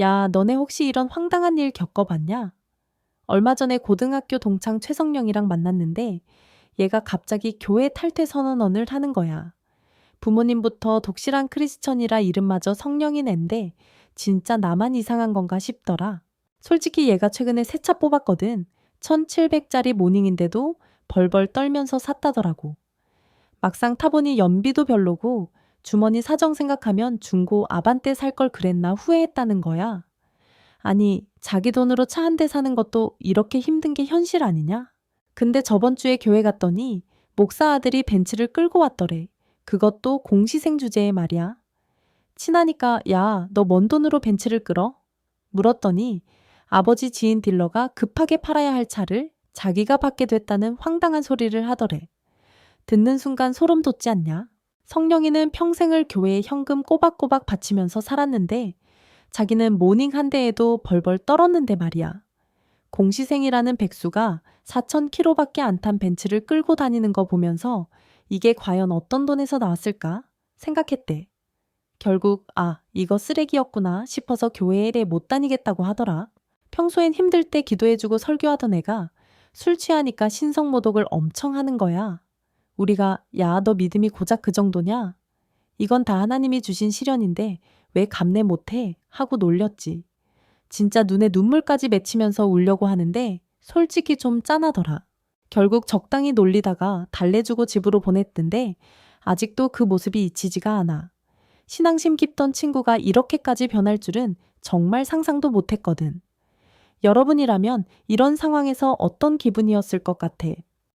야, 너네 혹시 이런 황당한 일 겪어봤냐? 얼마 전에 고등학교 동창 최성령이랑 만났는데 얘가 갑자기 교회 탈퇴 선언을 하는 거야. 부모님부터 독실한 크리스천이라 이름마저 성령인 앤데 진짜 나만 이상한 건가 싶더라. 솔직히 얘가 최근에 새 차 뽑았거든. 1700짜리 모닝인데도 벌벌 떨면서 샀다더라고. 막상 타보니 연비도 별로고 주머니 사정 생각하면 중고 아반떼 살 걸 그랬나 후회했다는 거야. 아니, 자기 돈으로 차 한 대 사는 것도 이렇게 힘든 게 현실 아니냐? 근데 저번 주에 교회 갔더니 목사 아들이 벤츠를 끌고 왔더래. 그것도 공시생 주제에 말이야. 친하니까 야, 너 뭔 돈으로 벤츠를 끌어? 물었더니 아버지 지인 딜러가 급하게 팔아야 할 차를 자기가 받게 됐다는 황당한 소리를 하더래. 듣는 순간 소름 돋지 않냐? 성령이는 평생을 교회에 현금 꼬박꼬박 바치면서 살았는데 자기는 모닝 한 대에도 벌벌 떨었는데 말이야. 공시생이라는 백수가 4,000km밖에 안 탄 벤츠를 끌고 다니는 거 보면서 이게 과연 어떤 돈에서 나왔을까 생각했대. 결국 아 이거 쓰레기였구나 싶어서 교회에 못 다니겠다고 하더라. 평소엔 힘들 때 기도해주고 설교하던 애가 술 취하니까 신성모독을 엄청 하는 거야. 우리가 야 너 믿음이 고작 그 정도냐? 이건 다 하나님이 주신 시련인데 왜 감내 못해? 하고 놀렸지. 진짜 눈에 눈물까지 맺히면서 울려고 하는데 솔직히 좀 짠하더라. 결국 적당히 놀리다가 달래주고 집으로 보냈던데 아직도 그 모습이 잊히지가 않아. 신앙심 깊던 친구가 이렇게까지 변할 줄은 정말 상상도 못했거든. 여러분이라면 이런 상황에서 어떤 기분이었을 것 같아?